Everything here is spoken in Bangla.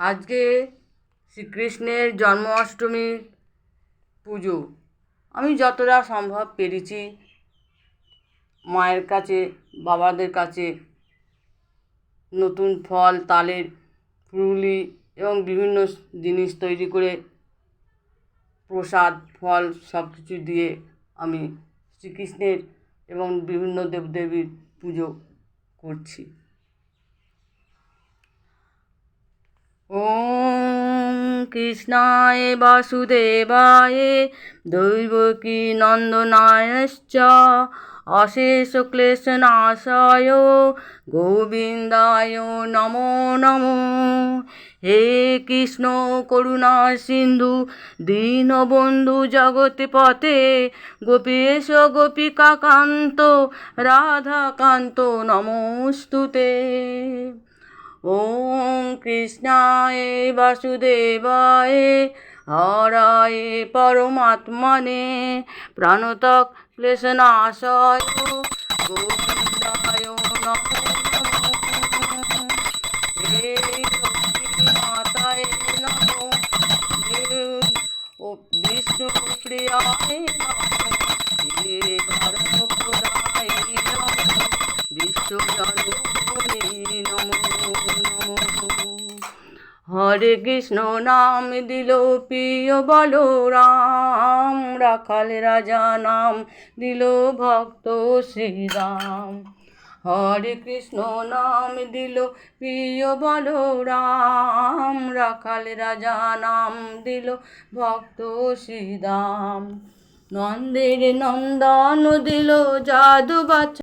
আজকে শ্রীকৃষ্ণের জন্মাষ্টমীর পুজো। আমি যতটা সম্ভব পেরেছি মায়ের কাছে, বাবাদের কাছে নতুন ফল, তালের ফুলুরি এবং বিভিন্ন জিনিস তৈরি করে প্রসাদ, ফল সব কিছু দিয়ে আমি শ্রীকৃষ্ণের এবং বিভিন্ন দেবদেবীর পুজো করছি। ওম কৃষ্ণায় বাসুদেবায় দৈবকী নন্দনায়শ্চ অশেষ ক্লেশনাশায় গোবিন্দায় নমো নমো। হে কৃষ্ণ করুণা সিন্ধু, দীনবন্ধু জগৎপতে গোপীশ গোপিকাকান্ত, রাধাকান্ত নমস্তুতে। ওম কৃষ্ণায় বাসুদেবায় হরায় পরমাত্মনে প্রাণতক ক্লেশনাশয় গোবিন্দায় হে মাতায় নমো। ও বিষ্ণু প্রিয়ায় নমো। হে ধর্মপ্রদায় নমো বিশ্বজননী নমো নমো হরে কৃষ্ণ নাম দিল প্রিয় বলো রাম রাখাল রাজা নাম দিল ভক্ত শ্রীরাম। হরে কৃষ্ণ নাম দিল প্রিয় বলো রাম রাখাল রাজা নাম দিল ভক্ত শ্রীরাম। নন্দের নন্দন দিল জাদু বাচ্চা